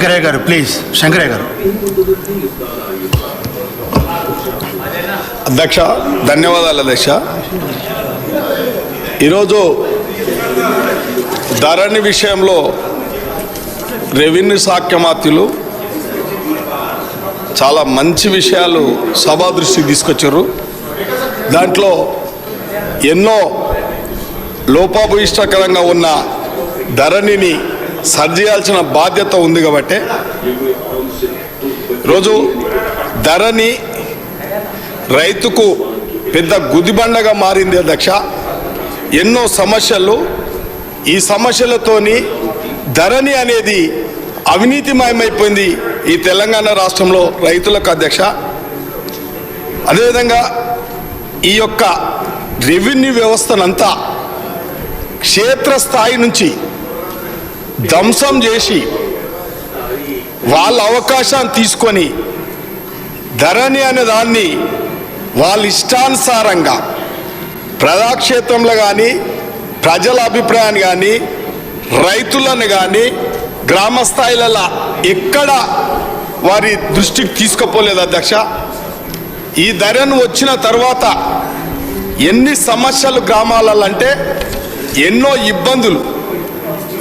శంకరయ్య గారు ప్లీజ్ శంకరయ్య గారు. అధ్యక్ష ధన్యవాదాలు అధ్యక్ష. ఈరోజు ధరణి విషయంలో రెవెన్యూ సాఖ్యమాత్యులు చాలా మంచి విషయాలు సభా దృష్టికి తీసుకొచ్చారు. దాంట్లో ఎన్నో లోపాభూయిష్టకరంగా ఉన్న ధరణిని సరిచేయాల్సిన బాధ్యత ఉంది కాబట్టి రోజు ధరని రైతుకు పెద్ద గుదిబండగా మారింది అధ్యక్ష. ఎన్నో సమస్యలు. ఈ సమస్యలతోని ధరణి అనేది అవినీతిమయమైపోయింది ఈ తెలంగాణ రాష్ట్రంలో రైతులకు అధ్యక్ష. అదేవిధంగా ఈ యొక్క రెవెన్యూ వ్యవస్థనంతా క్షేత్రస్థాయి నుంచి ధ్వంసం చేసి వాళ్ళ అవకాశాన్ని తీసుకొని ధరణి అనే దాన్ని వాళ్ళ ఇష్టానుసారంగా ప్రజాక్షేత్రంలో కానీ ప్రజల అభిప్రాయాన్ని కానీ రైతులను కానీ గ్రామ స్థాయిలలో ఎక్కడ వారి దృష్టికి తీసుకుపోలేదు అధ్యక్ష. ఈ ధరను వచ్చిన తర్వాత ఎన్ని సమస్యలు గ్రామాలలో అంటే ఎన్నో ఇబ్బందులు.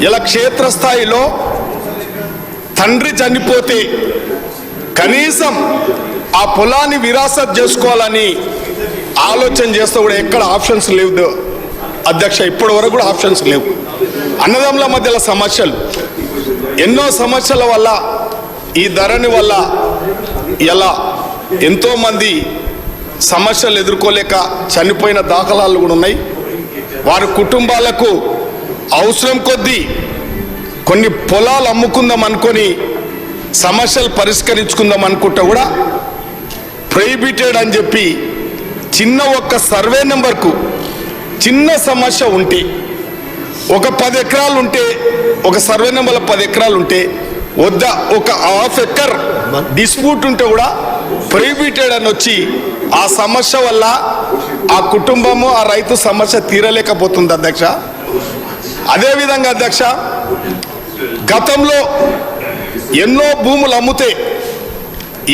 ఇలా క్షేత్రస్థాయిలో తండ్రి చనిపోతే కనీసం ఆ పొలాన్ని విరాసత్ చేసుకోవాలని ఆలోచన చేస్తే కూడా ఎక్కడ ఆప్షన్స్ లేవు అధ్యక్ష ఇప్పటి వరకు కూడా ఆప్షన్స్ లేవు. అన్నదమ్ముల మధ్యలో సమస్యలు. ఎన్నో సమస్యల వల్ల ఈ ధరని వల్ల ఎలా ఎంతోమంది సమస్యలు ఎదుర్కోలేక చనిపోయిన దాఖలాలు కూడా ఉన్నాయి. వారి కుటుంబాలకు అవసరం కొద్దీ కొన్ని పొలాలు అమ్ముకుందాం అనుకొని సమస్యలు పరిష్కరించుకుందాం అనుకుంటే కూడా ప్రొహిబిటెడ్ అని చెప్పి చిన్న ఒక్క సర్వే నెంబర్కు చిన్న సమస్య ఉంటే ఒక పది ఎకరాలు ఉంటే ఒక సర్వే నెంబర్లో పది ఎకరాలు ఉంటే వద్ద ఒక హాఫ్ ఎకర్ డిస్ప్యూట్ ఉంటే కూడా ప్రొహిబిటెడ్ అని వచ్చి ఆ సమస్య వల్ల ఆ కుటుంబము ఆ రైతు సమస్య తీరలేకపోతుంది అధ్యక్ష. అదేవిధంగా అధ్యక్ష గతంలో ఎన్నో భూములు అమ్ముతే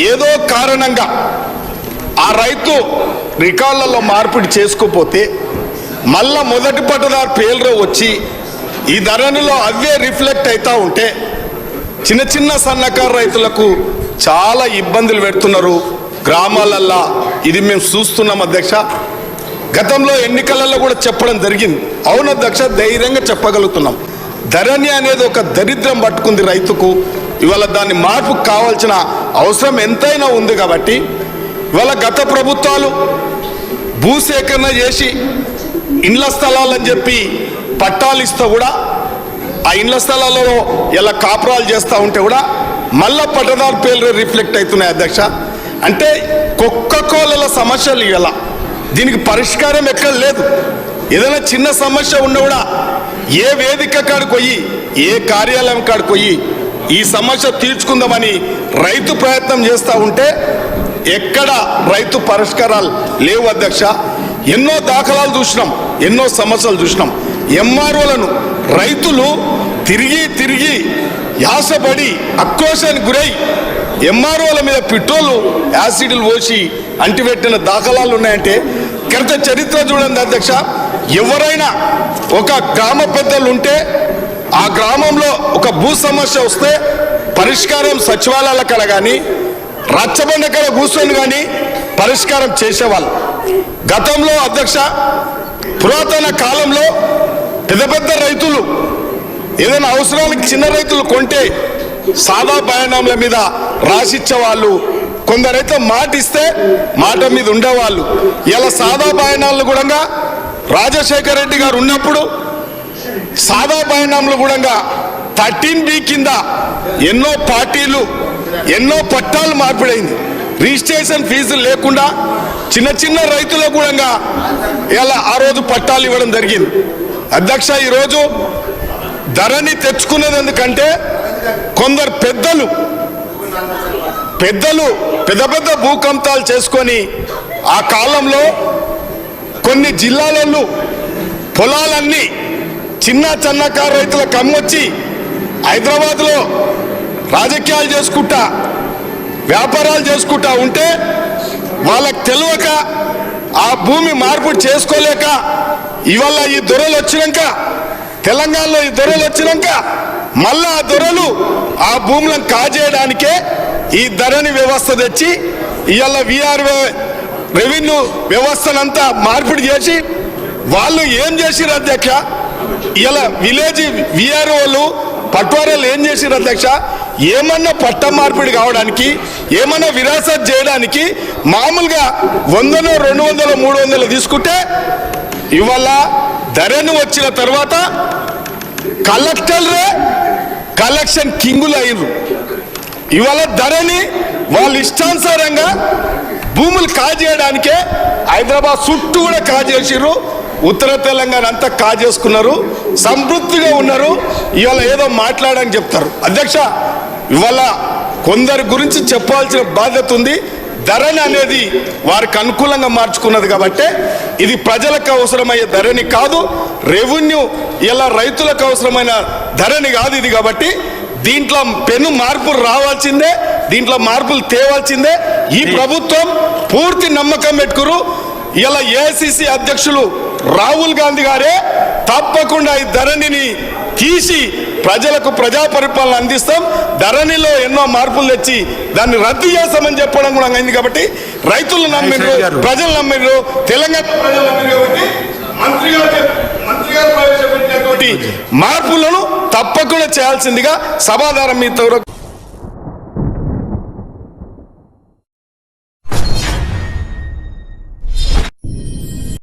ఏదో కారణంగా ఆ రైతు రికార్డులలో మార్పిడి చేసుకోపోతే మళ్ళా మొదటి పట్టదారు పేర్లు వచ్చి ఈ ధరణిలో అవే రిఫ్లెక్ట్ అవుతూ ఉంటే చిన్న చిన్న సన్నకారు రైతులకు చాలా ఇబ్బందులు పెడుతున్నారు. గ్రామాలల్లో ఇది మేము చూస్తున్నాం అధ్యక్ష. గతంలో ఎన్నికలలో కూడా చెప్పడం జరిగింది. అవును అధ్యక్ష ధైర్యంగా చెప్పగలుగుతున్నాం. ధరణి అనేది ఒక దరిద్రం పట్టుకుంది రైతుకు. ఇవాళ దాన్ని మార్పు కావాల్సిన అవసరం ఎంతైనా ఉంది కాబట్టి ఇవాళ గత ప్రభుత్వాలు భూసేకరణ చేసి ఇండ్ల స్థలాలని చెప్పి పట్టాలు ఇస్తూ కూడా ఆ ఇండ్ల స్థలాలలో ఇలా కాపురాలు చేస్తూ ఉంటే కూడా మళ్ళా పట్టదారు పేర్లు రిఫ్లెక్ట్ అవుతున్నాయి అధ్యక్ష. అంటే కుక్క కోళ్ళ సమస్యలు ఇలా దీనికి పరిష్కారం ఎక్కడ లేదు. ఏదైనా చిన్న సమస్య ఉన్న కూడా ఏ వేదిక కాడికి పోయి ఏ కార్యాలయం కాడికి పోయి ఈ సమస్య తీర్చుకుందామని రైతు ప్రయత్నం చేస్తూ ఉంటే ఎక్కడ రైతు పరిష్కారాలు లేవు అధ్యక్ష. ఎన్నో దాఖలాలు చూసినాం ఎన్నో సమస్యలు చూసినాం. ఎంఆర్ఓలను రైతులు తిరిగి తిరిగి యాసపడి ఆక్రోశానికి గురై ఎంఆర్ఓల మీద పెట్రోల్ యాసిడ్లు పోసి అంటిపెట్టిన దాఖలాలు ఉన్నాయంటే గత చరిత్ర చూడండి అధ్యక్ష. ఎవరైనా ఒక గ్రామ పెద్దలు ఉంటే ఆ గ్రామంలో ఒక భూ సమస్య వస్తే పరిష్కారం సచివాలయాల కల కానీ రచ్చబండ కల కూర్చొని కానీ పరిష్కారం చేసేవాళ్ళు. గతంలో అధ్యక్ష పురాతన కాలంలో పెద్ద పెద్ద రైతులు ఏదైనా అవసరానికి చిన్న రైతులు కొంటే సాదా బయానాముల మీద రాసిచ్చే వాళ్ళు కొందరైతే మాట ఇస్తే మాట మీద ఉండేవాళ్ళు. ఇలా సాదా బయానాలను కూడా రాజశేఖర రెడ్డి గారు ఉన్నప్పుడు సాదా బయానాములు కూడా థర్టీన్ బి కింద ఎన్నో పార్టీలు ఎన్నో పట్టాలు మార్పిడైంది. రిజిస్ట్రేషన్ ఫీజులు లేకుండా చిన్న చిన్న రైతులకు కూడా ఇలా ఆ రోజు పట్టాలు ఇవ్వడం జరిగింది. అధ్యక్ష ఈరోజు ధరని తెచ్చుకునేది ఎందుకంటే కొందరు పెద్దలు పెద్దలు పెద్ద పెద్ద భూకంపాలు చేసుకొని ఆ కాలంలో కొన్ని జిల్లాలలో పొలాలన్నీ చిన్న చిన్నకారు రైతుల కమ్మొచ్చి హైదరాబాద్లో రాజకీయాలు చేసుకుంటా వ్యాపారాలు చేసుకుంటా ఉంటే వాళ్ళకి తెలియక ఆ భూమి మార్పు చేసుకోలేక ఇవాళ ఈ దొరలు వచ్చినాక తెలంగాణలో ఈ దొరలు వచ్చినాక మళ్ళా ఆ దొరలు ఆ భూములను కాజేయడానికే ఈ ధరణి వ్యవస్థ తెచ్చి ఇవాళ విఆర్ రెవెన్యూ వ్యవస్థనంతా మార్పిడి చేసి వాళ్ళు ఏం చేసిరు అధ్యక్ష? ఇలా విలేజ్ విఆర్ఓలు పట్వారాలు ఏం చేసిరు అధ్యక్ష? ఏమన్నా పట్ట మార్పిడి కావడానికి ఏమన్నా విరాసత్ చేయడానికి మామూలుగా వందలో రెండు వందలు మూడు వందలు తీసుకుంటే ఇవాళ ధరను వచ్చిన తర్వాత కలెక్టర్రే కలెక్షన్ కింగులు అయ్యారు ఇవాళ ధరని వాళ్ళ ఇష్టానుసారంగా భూములు కాజేయడానికే హైదరాబాద్ చుట్టూ కూడా కాజేసిర్రు. ఉత్తర తెలంగాణ అంతా కాజేసుకున్నారు. సంతృప్తిగా ఉన్నారు. ఇవాళ ఏదో మాట్లాడని చెప్తారు. అధ్యక్ష ఇవాళ కొందరి గురించి చెప్పాల్సిన బాధ్యత ఉంది. ధరని అనేది వారికి అనుకూలంగా మార్చుకున్నది కాబట్టి ఇది ప్రజలకు అవసరమయ్యే ధరని కాదు. రెవెన్యూ ఇలా రైతులకు అవసరమైన ధరని కాదు ఇది కాబట్టి దీంట్లో పెను మార్పులు రావాల్సిందే దీంట్లో మార్పులు తేవాల్సిందే. ఈ ప్రభుత్వం పూర్తి నమ్మకం పెట్టుకురు. ఇలా ఏఐసిసి అధ్యక్షులు రాహుల్ గాంధీ గారే తప్పకుండా ఈ ధరణిని తీసి ప్రజలకు ప్రజా పరిపాలన అందిస్తాం. ధరణిలో ఎన్నో మార్పులు తెచ్చి దాన్ని రద్దు చేస్తామని చెప్పడం కూడా అయింది కాబట్టి రైతులు గారు. ప్రజలు నమ్మిండ్రు తెలంగాణ ప్రజలు నమ్మిండ్రు కాబట్టి మంత్రి గారు మంత్రి గారు ప్రవేశపెట్టినటువంటి మార్పులను తప్పకుండా చేయాల్సిందిగా సమాధానం మీతో